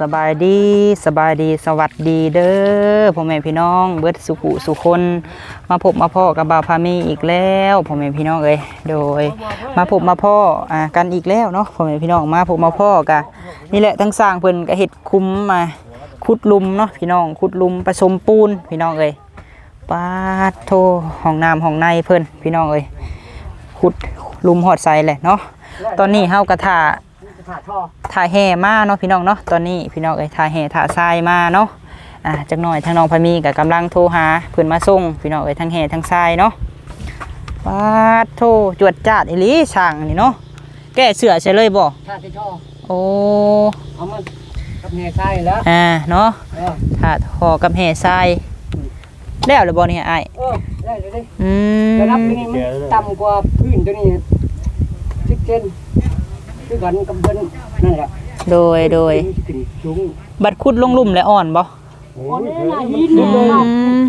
สบายดีสบายดีสวัสดีเด้อพ่อแม่พี่น้อง เบิดสุขุสุคน มาพบมาพ่อกับบ่าวพามีอีกแล้วพ่อแม่พี่น้องเอ้ยโดย มาพบมาพ่ออ่ากันอีกแล้วเนาะพ่อแม่พี่น้องมาพบมาพ่อกะนี่แหละทั้งสร้างเพิ่นก็เฮ็ดคุ้มมาขุดลุมเนาะพี่น้องขุดลุมผสมปูนพี่น้องเอ้ยปาดโทห้องน้ำห้องในเพิ่นพี่น้องเอ้ยขุดลุมหอดใสแหละเนาะตอนนี้เฮากระถา ถ่ายแห่มาเนาะพี่น้องเนาะตอนนี้พี่น้องเอ้ยถ่ายแห่ถ่าทรายมาเนาะอ่าจักหน่อยทางน้องพามีกับกำลังโทรหาเพื่อนมาส่งพี่น้องเอ้ยทั้งแห่ทั้งทรายเนาะปาดโทจวดจ้าดอีหลีช่างนี่เนาะแก้เสือใช่เลยบ่ชาติช่อโอ้เอามันกับแห่ใส่แล้วอ่าเนาะเออถ่าหอกับแห่ทรายแล้วหรือบ่เนี่ยไอ้ายเออได้เลยได้อืมระดับนี้มันต่ำกว่าพื้นตัวนี้สิบเซน คือกันกับเบิ้นนั่นแหละโดยโดย ขึ้นสูงบัดคุดลงลุ่มและอ่อนบ่อ๋อนี่น่ะหินอืเลยนะม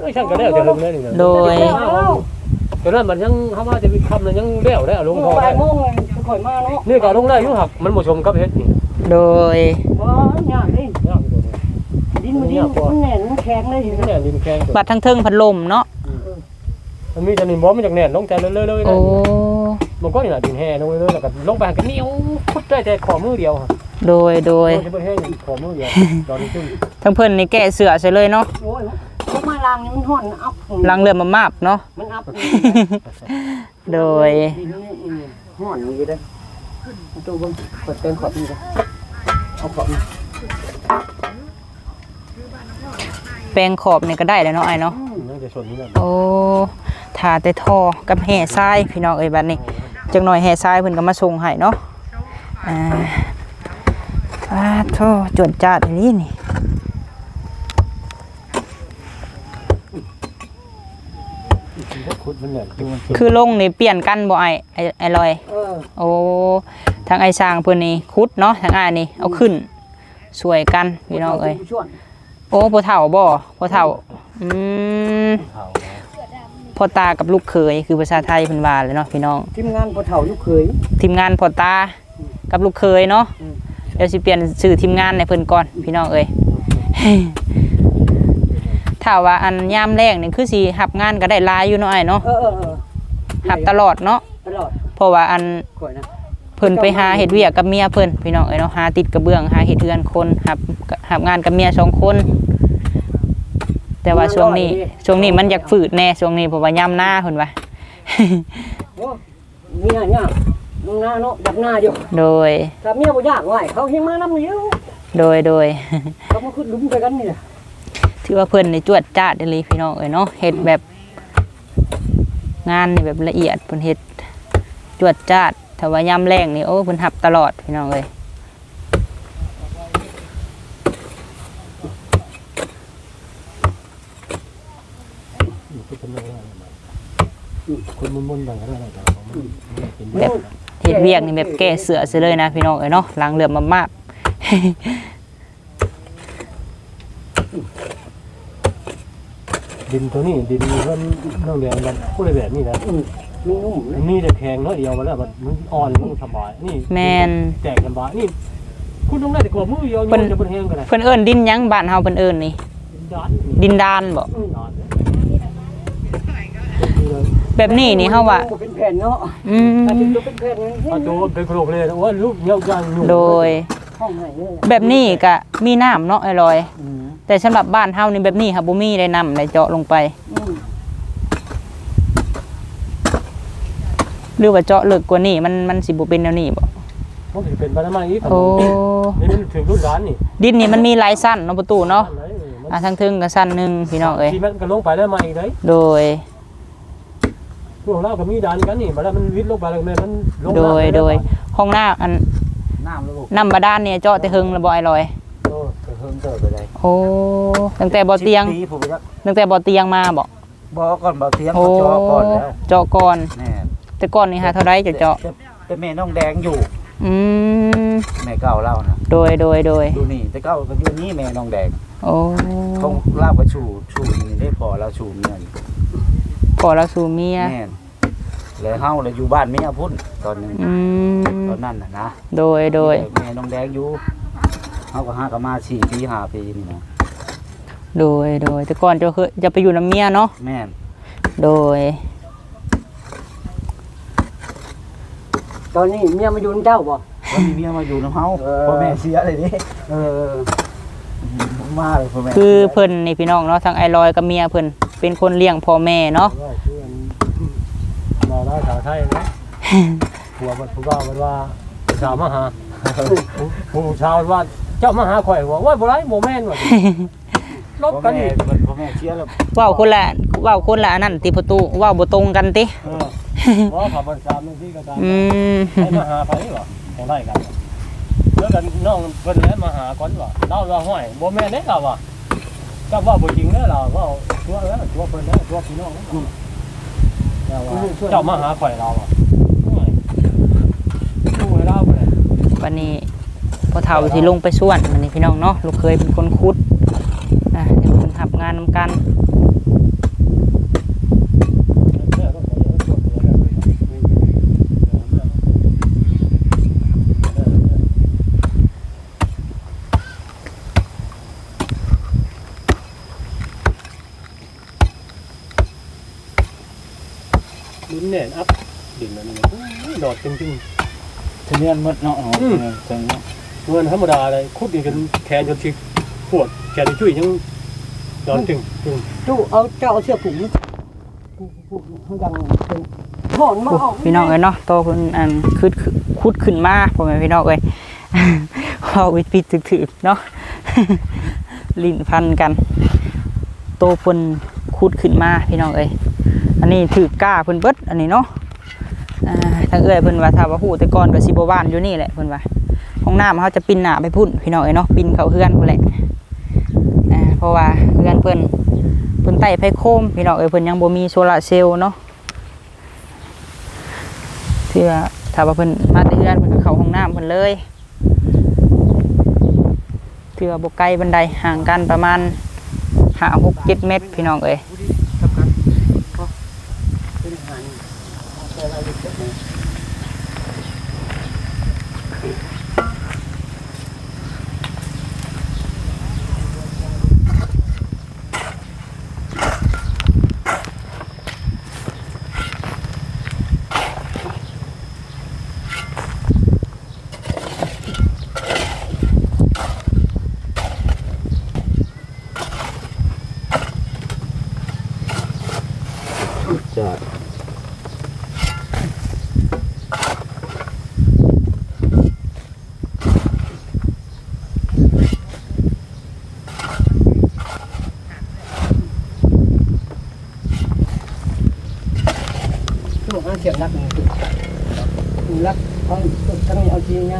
เอ้ยช่างก็ได้แต่ลงแล้วนี่นะโดย ตอนนั้นมันยังทำว่าจะมีคำนั้นยังเลี้ยวได้เอาลงพอบ่าได้ยโมงเลยค่อยมาเนาะนี่ก็ลงได้อยู่หักมันบ่ชมกับเฮ็ดนี่โดย บ่ยากเลยยากอยู่ตรงนี้ดินมันดินมันแน่นมันแข็งเลยแน่นดินแข็งบัดทั้งเทิงพัดลมเนาะ มันมีแต่นี่บ่มันจากแน่นลงใจเลยเลยโอ้ มันก็นี่น่ะดินแห่ลงเลยแล้วก็ลงไปหันกันเหนียวพุดได้แต่ขอมือเดียวโดยโดยจะบ่แห้งขอมือเดียวตอนนี้ซึ่งทั้งเพิ่นนี่แก้เสือใช่เลยเนาะโอ้ยพวกมาลางนี่มันห่อนอัพลังเรือมามาบเนาะ มันอัพโดยดินนี่ห่อนอยู่เด้อตัวเบิ่งกดเต็มขอบนี่ก็เอาขอบนี่แปลงขอบนี่ก็ได้แล้วเนาะไอ้เนาะยังจะชนนี่นั่นโอ้ทาแต่ท่อกับแห่ทรายพี่น้องเอ้ยบัดนี้ จักหน่อยแห่ทรายเพิ่นก็มาส่งให้เนาะอ่าอ่าโทจวดจ้าดอันนี้นี่ขุดมันเนี่ยคือลงนี่เปลี่ยนกันบ่ไอ้ไอ้ไอ้ลอยเออโอ้ทางไอ้สร้างเพิ่นนี่ขุดเนาะทางอ้ายนี่เอาขึ้นสวยกันพี่น้องเอ้ยช่วยโอ้พ่อเฒ่าบ่พ่อเฒ่าอืมขาว พ่อตากับลูกเขยคือภาษาไทยเพิ่นว่าเลยเนาะพี่น้อง ทีมงานพ่อเฒ่าลูกเขย ทีมงานพ่อตากับลูกเขยเนาะอืม เดี๋ยวสิเปลี่ยนชื่อทีมงานในเพิ่นก่อนพี่น้องเอ้ย ถ้าว่าอันยามแรกนี่คือสิรับงานก็ได้หลายอยู่เนาะไอ้เนาะเออเออเออรับตลอดเนาะตลอดเพราะว่าอัน ข่อยนะเพิ่นไปหาเฮ็ดเวียกกับเมียเพิ่นพี่น้องเอ้ยเนาะหาติดกระเบื้องหาเฮ็ดเรือนคนรับรับงานกับเมียสองคน แต่ว่าช่วงนี้ ช่วงนี้มันอยากฝืดแน่ช่วงนี้เพราะว่ายามหน้าเพิ่นว่าโอ้เมียเนี่ยมึงหน้าเนาะดับหน้าอยู่ โดยถ้าเมียบ่ยากไหวเขาเฮงมานำอยู่โดยโดยเขามาขึ้นหลุมไปกันนี่แหละถือว่าเพิ่นนี่จวดจ้าดเด้อเลยพี่น้องเอ้ยเนาะเฮ็ดแบบงานนี่แบบละเอียดเพิ่นเฮ็ดจวดจ้าดถ้าว่ายามแรงนี่โอ้เพิ่นหับตลอดพี่น้องเอ้ย คุณมุนๆบางอะไรต่างๆมันเป็นแบบเฮ็ดเวียกนี่แบบแก้เสือซะเลยนะพี่น้องเอ้ยเนาะล้างเลือดมากดินตัวนี้ดินเพิ่นน้องแดงมันผู้ใดแบบนี้นะอืมมันนุ่มเลยนี่แต่แข็งน้อยเดียวมาแล้วมันอ่อนมันสบายนี่ๆแม่นแจกสบายนี่คุณต้องได้แต่กว่ามือเดียวโยนจะเป็นแห้งกันนะเพิ่นเอิ้นดินหยังบ้านเฮาเพิ่นเอิ้นนี่ ดันดินดานบ่อืมดัน แบบนี้นี่เฮาว่าบ่เป็นแผ่นเนาะอืมถ้าเป็นตัวเป็นแผ่นนี่เอาโจนเป็นโครกเลยว่าลูกเงี้ยวจังโดย ห้องไหนเนี่ยแบบนี้ก็มีน้ำเนาะไอ้ลอย อืมแต่สำหรับบ้านเฮานี่แบบนี้ค่ะบ่มีได้น้ำได้เจาะลงไป อืมหรือว่าเจาะลึกกว่านี้มันมันสิบ่เป็นแนวนี้บ่มันจะเป็นปานามาอีกโอ้นี่มันถึงรุ่นร้านนี่ดินนี่มันมีหลายสั้นเนาะประตูเนาะอะทั้งทึงก็สั้นหนึงพี่น้องเอ้ย ที่มันก็ลงไปได้มาอีกเลยโดย พวกเราก็มีดันกันนี่มาแล้วมันวิทย์ลงไปแล้วมันลงโดยโดยห้องน้ำอันน้ำแล้วบ่น้ำบาดาลเนี่ยเจาะแต่หึงแล้วบ่ไอ้ลอย โอ้เพิ่มเติมไปได้โอ้ตั้งแต่บ่เตียงปีผมจะตั้งแต่บ่เตียงมาบ่บ่ก่อนบ่เตียงโอ้เขาจอก่อนแล้วเจาะก่อน แน่แต่ก่อนนี่หาเท่าใดจะเจาะแต่แต่แม่น้องแดงอยู่อืมแม่เก่าเล่านะโดยโดยโดยดูนี่แต่เก่าก็อยู่นี่แม่น้องแดงโอ้เขาเล่าก็ชูชูนี่ได้พอเราชูเงิน ขอเราสู่เมียแม่นแล้วเฮาเลยอยู่บ้านเมียพุ่นตอนนึงอืมตอนนั้นน่ะนะโดยโดยแม่น้องแดงอยู่เขาก็หากันมาสี่ปีห้าปีนี่นะโดยโดยแต่ก่อนจะเคยจะไปอยู่น้ำเมียเนาะแม่นโดย ตอนนี้เมียมาอยู่กับเจ้าบ่แล้วมีเมียมาอยู่น้ำเฮาเออ พ่อแม่เสียเลยดิเออมาเลยพ่อแม่คือเพิ่นนี่พี่น้องเนาะทั้งไอรอยกับเมียเพิ่น เป็นคนเลี้ยงพ่อแม่เนาะว่าชื่ออันมาได้สาวไทยนะผัวมันผู้ว่ามันว่าสาวมาหาผู้ชาวว่าเจ้ามาหาข่อยว่าว่าบ่ไรโมแม่นว่าลบพ่อกันแม่อีกพ่อแม่เสียแล้วเว้าคนละเว้าคนละอันนั้นติประตูเว้าบ่ตรงกันติเออว่าขับบริษัทนึงที่กระจายอืมให้มาหาไปวะของได้กันแล้วกันน้องเพิ่นแล้วมาหาก่อนวะเล่าว่าห้อยบ่แม่นเด้ล่ะวะ ก็ว่าบ่จริงเด้อล่ะว่าตัวแล้วตัวเพิ่นแล้วตัวพี่น้องแล้วว่าเจ้ามาหาข่อยเราอะห้อยดูให้เราบ่ได้วันนี้พอเฒ่าสิลงไปส่วนวันนี้พี่น้องเนาะลูกเคยเป็นคนคุดอะเดี๋ยวเพิ่นทำงานนำกัน ดินเนี่ยอัพดินอันนี้ดอด จริง ทะเนียนหมดเนาะอ๋ออืมทะเนียนๆเงินธรรมดาเลยคุดนี่กันแขนจนชิปวดแขนช่วยยังดอดจึงจึงจูเอาเจ้าเอาเสื้อผูกนี่ผูกผูกเขายังเป็นถอนมาออกพี่น้องเอ้ยเนาะโตเพิ่นอันคุดคุดขึ้นมาพ่อแม่พี่น้องเอ้ยเว้าวิดปิดถึกๆเนาะ ลิ้นพันกัน โตเพิ่นคุดขึ้นมาพี่น้องเอ้ยอันนี้ถือกล้าเพิ่นเบิดอันนี้เนาะอ่า ทางเอื้อยเพิ่นว่าถ้าว่าฮู้แต่ก่อนก็สิบ่ว่านอยู่นี่แหละเพิ่นว่าห้องน้ำเขาจะปินหน้าไปพุ่นพี่น้องเอ้ยเนาะปินเขาเฮือนพุ่นแหละเพราะว่าเฮือนเพิ่นเพิ่นไต่ไผโคมพี่น้องเอ้ยเพิ่นยังบ่มีโซลาเซลล์เนาะเพื่อถ้าว่าเพิ่นมาแต่เฮือนเพิ่นก็เข้าห้องน้ำเพิ่นเลยเพื่อบกไกลบันไดห่างกันประมาณห้าหกเจ็ดเมตรพี่น้องเอ้ย เป็นหัน แต่เราเก็บไว้ จะ ช่วงห้าเสียบรักนี่คือรักเอาทั้งนี้เอาจริงยัง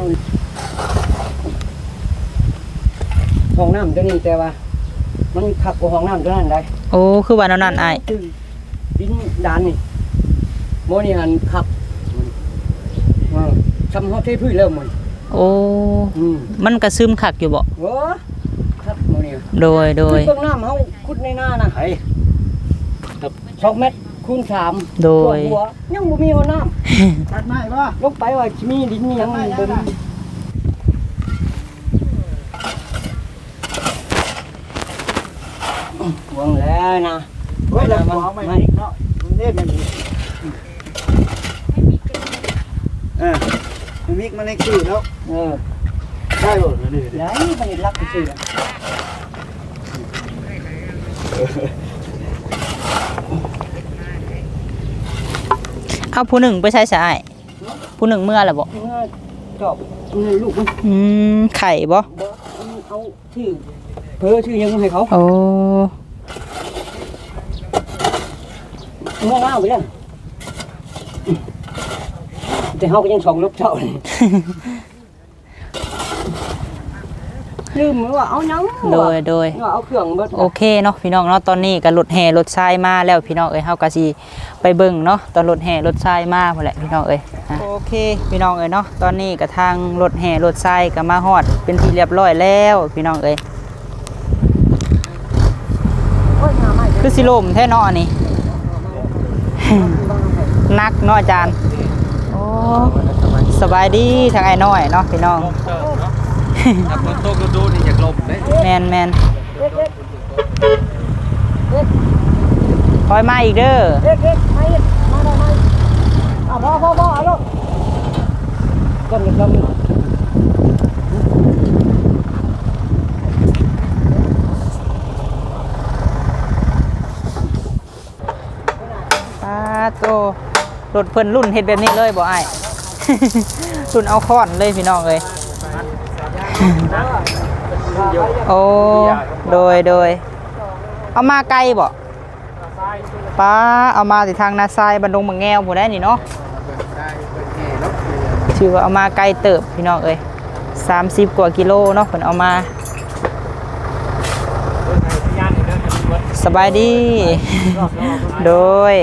ห้องน้ำตัวนี้แต่ว่า มันขับกว่าห้องน้ำตัวนั้นได้โอ้คือว่าแนวนั้นอ้ายดินดานนี่โมนี่หันขับอ่าทำเขาเทพื้นเริ่มมันโอ้อืมมันกระซึมคักอยู่บ่โอ้ครับโมนี่โดยโดยคือเบื้องน้ำเขาขุดในหน้านะไอ้สองเมตร คูณสามโดย หัวยังบ่มีหัวน้ตัดไม้ป่ะำลงไปว่าสิมีดินมีหยังเบิ่งหวงแล้วนะเฮ้ยเราขอไม่นิกเนาะมันเด้มันเออมันมิกมันเล็กชื่อแล้วเออได้บ่นี่ไหนมันรักซื่อ เอาผู้หนึ่งไปใช้สายผู้หนึ่งเมื่อแล้วบ่เมื่อจอบนี่ลูกมันอืมไข่บ่บ่เอาชื่อเพ้อชื่อยังให้เขาโอ้เมื่อหน้าไปแล้วแต่เฮาก็ยังสองลบเจ้าเลย ลืมว่าเอาหยังโดยโดย ว่าเอาเครื่องเบิดโอเคเนาะพี่น้องเนาะตอนนี้ก็รถแห่รถทรายมาแล้วพี่น้องเอ้ยเฮาก็สิไปเบิ่งเนาะตอนรถแห่รถทรายมาพุ่นแหละพี่น้องเอ้ยอะโอเค พี่น้องเอ้ยเนาะตอนนี้ก็ทางรถแห่รถทรายก็มาฮอด เป็นที่เรียบร้อยแล้วพี่น้องเอ้ยโอ้ยหาไม่คือสิลมแท้เนาะอันนี้ นักเนาะอาจารย์โอ้สบายดีทางไอ้น้อยเนาะพี่น้องเจ้าเนาะ ถ้าฝนตกดูนี่อยากลมแมนแมนคอยมาอีกเด้อเอ็กเอ็กมาอีกมาได้มาอะพ่อพ่อพ่อเอาลูกก้นกำลังปาโตรถเพิ่นรุ่นเฮ็ดแบบนี้เลยบ่อ้รุ่นเอาค้อนเลยพี่น้องเลย โอ้ โดยโดย เอามาไกลบ่ป้าเอามาสิทางนาซายบันดงบังแงวผู้ได้นี่เนาะถือว่าเอามาไกลเติบพี่น้องเอ้ย30กว่ากิโลเนาะเพิ่นเอามาสบายดี โดย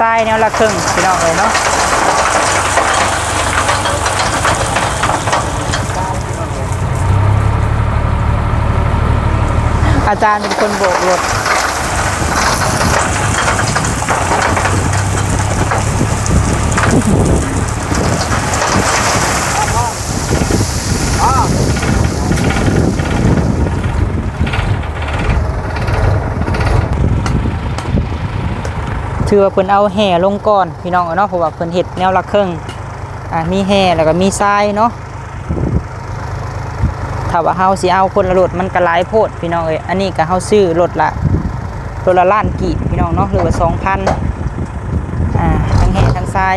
ทรายแนวละครึ่งพี่น้องเลยเนาะอาจารย์เป็นคนโบกรถ ถือว่าเพิ่นเอาแห่ลงก่อนพี่น้องเอ้ยเนาะเพราะว่าเพิ่นเห็ดแนวละครึ่งอ่ามีแห่แล้วก็มีทรายเนาะถ้าว่าเฮาสิเอาคนละรถมันก็หลายโพดพี่น้องเอ้ยอันนี้ก็เฮาซื้อรถละรถละล้านกีบพี่น้องเนาะหรือว่า2,000อ่าทั้งแห่ทั้งทราย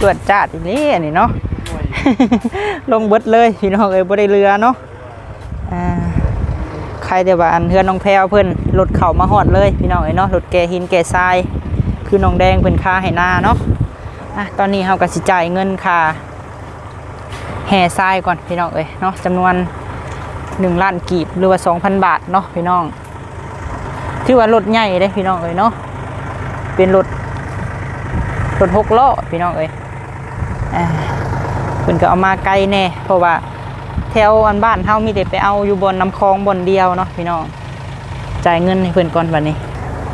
ตรวจจัดอีนี่อันนี้เนาะ ลงเบิดเลยพี่น้องเอ้ยบ่ได้เรือเนาะอ่าใครแต่ว่าอันเฮือนน้องแพรวเพิ่นรถเข้ามาฮอดเลย พี่น้องเอ้ยเนาะรถแกหินแกทราย คือน้องแดงเพิ่นค่าให้หน้าเนาะอะตอนนี้เฮาก็สิจ่ายเงินค่าแห่ทรายก่อนพี่น้องเอ้ยเนาะจำนวน1ล้านกีบหรือว่า2,000 บาทเนาะพี่น้องถือว่ารถใหญ่เด้พี่น้องเอ้ยเนาะเป็นรถรถหกล้อพี่น้องเอ้ยอ่า เพิ่นก็เอามาไกลแน่เพราะว่าแถวอันบ้านเฮามีแต่ไปเอาอยู่บนน้ำคลองบนเดียวเนาะพี่น้องจ่ายเงินให้เพิ่นก่อนบัดนี้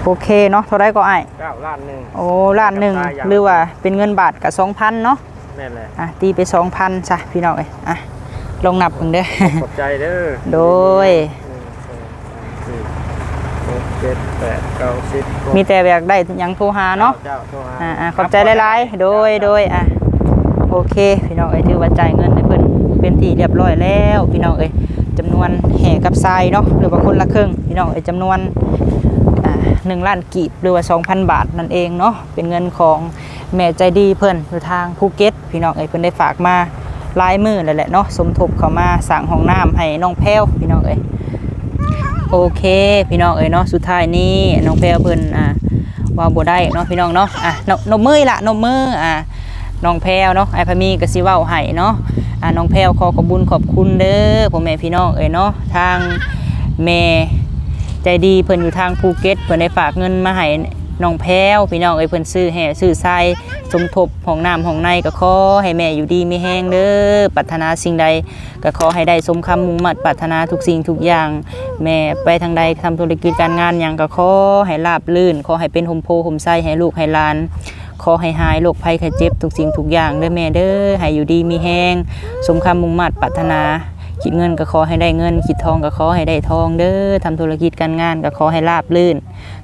โอเคเนาะเท่าไรก็อ้ายเก้าล้านหนึ่งโอ้ล้านหนึ่งกับจ่ายอย่างหรือว่าเป็นเงินบาทกับสองพันเนาะแม่นแหละอะตีไปสองพันจ้ะพี่น้องเอ้ยอะลองนับเพิ่นเด้อขอบใจเด้อโดยหนึ่งสองสามสี่หกเจ็ดแปดเก้าสิบมีแต่อยากได้หยังโทรหาเนาะเจ้าโทรหาอ่าอ่าขอบใจหลายๆ โดยโดยอะโอเค พี่น้องเอ้ยถือว่าจ่ายเงินให้เพิ่นเป็นที่เรียบร้อยแล้ว พี่น้องเอ้ยจำนวนแห่กับทรายเนาะหรือว่าคนละครึ่งพี่น้องเอ้ยจำนวนหนึ่งล้านกีบหรือว่า 2,000 บาทนั่นเองเนาะเป็นเงินของแม่ใจดีเพิ่นอยู่ทางภูเก็ตพี่น้องเอ้ยเพิ่นได้ฝากมาลายมือแล้วแหละเนาะสมทบเข้ามาสั่งห้องน้ำให้น้องแพ้วพี่น้องเอ้ยโอเค พี่น้องเอ๋ยเนาะสุดท้ายนี้น้องแพรวเพิ่นอ่าว่าบ่ได้เนาะพี่น้องเนาะอะนนมมือละนมมืออะ น้องแพรวเนาะไอพะมีก็สิเว้าให้เนาะอะน้องแพรวขอขอบุญขอบคุณเด้อพ่อแม่พี่น้องเอ้ยเนาะทางแม่ใจดีเพิ่นอยู่ทางภูเก็ตเพิ่นได้ฝากเงินมาให้น้องแพรวพี่น้องเอ้ยเพิ่นซื้อแห่ซื้อทรายสมทบห้องน้ำห้องในก็ขอให้แม่อยู่ดีมีแฮงเด้อปรารถนาสิ่งใดก็ขอให้ได้สมคำมุ่งมั่นปรารถนาทุกสิ่งทุกอย่าง แม่ไปทางใดทำธุรกิจการงานอย่างก็ขอให้ราบลื่นขอให้เป็นหมโพหมไส้ให้ลูกให้หลาน ขอให้หายโรคภัยไข้เจ็บทุกสิ่งทุกอย่างเด้อแม่เด้อให้อยู่ดีมีแห้งสมคำมุ่งมั่นปรารถนาคิดเงินก็ขอให้ได้เงิน คิดทองก็ขอให้ได้ทองเด้อทำธุรกิจการงานก็ขอให้ราบลื่น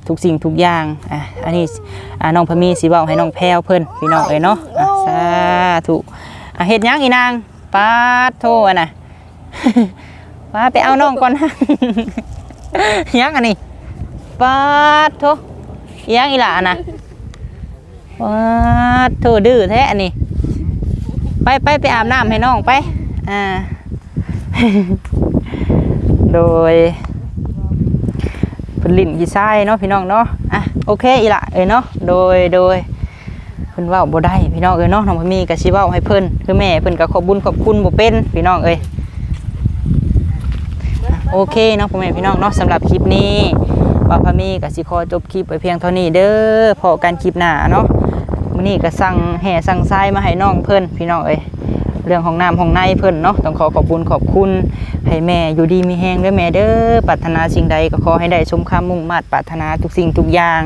ทุกสิ่งทุกอย่างอะอันนี้อะน้องพมีสิเว้าให้น้องแพรวเพิ่นพี่น้องเอ้ยเนาะอะสาธุอะเฮ็ดยังอีนางปาดโทอะนะว่าไปเอาน้องก่อนยังอันนี้ปาดโทยังอีหล่ะนะ ปาดโทดื้อแท้อันนี้ ไปไปไปอาบน้ำให้น้องไป อ่า โดยเป็นลิ่นกี่ไส้เนาะพี่น้องเนาะ อะโอเคอีละเอ้ยเนาะ โดยโดยเพิ่นเว้าบ่ได้พี่น้องเอ้ยเนาะน้องพมีก็สิเว้าให้เพิ่นคือแม่เพิ่นก็ขอบบุญขอบคุณบ่เป็นพี่น้องเอ้ยโอเคเนาะพ่อแม่พี่น้องเนาะสำหรับคลิปนี้ว่าพมีกับสิขอจบคลิปไว้เพียงเท่านี้เด้อพอกันคลิปหน้าเนาะ มื้อนี้ก็สั่งแห่สั่งทรายมาให้น้องเพิ่นพี่น้องเอ้ยเรื่องของน้ำของในเพิ่นเนาะต้องขอขอบคุณขอบคุณให้แม่อยู่ดีมีแฮงด้วยแม่เด้อปรารถนาสิ่งใดก็ขอให้ได้สมคำมุ่งมั่นปรารถนาทุกสิ่งทุกอย่าง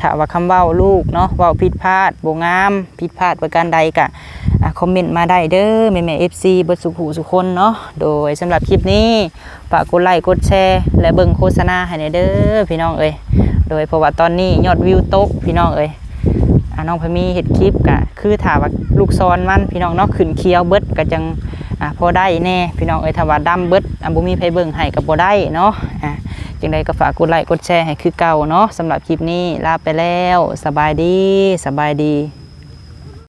ถ้าว่าคำเว้าลูกเนาะเว้าผิดพลาดบ่งามผิดพลาดประการใดก็อะคอมเมนต์มาได้เด้อแม่แม่ๆ FC เบิดสุขหูสุขคนเนาะโดยสำหรับคลิปนี้ฝากกดไลค์กดแชร์ และเบิ่งโฆษณาให้ในเด้อพี่น้องเอ้ยโดยเพราะว่าตอนนี้ยอดวิวตกพี่น้องเอ้ย น้องพมีเห็ดคลิปกะคือถาว่าลูกซอนมันพี่น้องเนาะขึ้นเคี้ยวเบิดก็จังอ่าพอได้แน่พี่น้องเอ้ยถาว่าดำเบิดอัมบ่มีไผเบิ่งให้ก็บ่ได้เนาะอ่าจังใดก็ฝากกดไลค์กดแชร์ให้คือเก่าเนาะสำหรับคลิปนี้ลาไปแล้ว สบายดีสบายดี